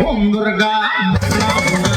বন্দরগা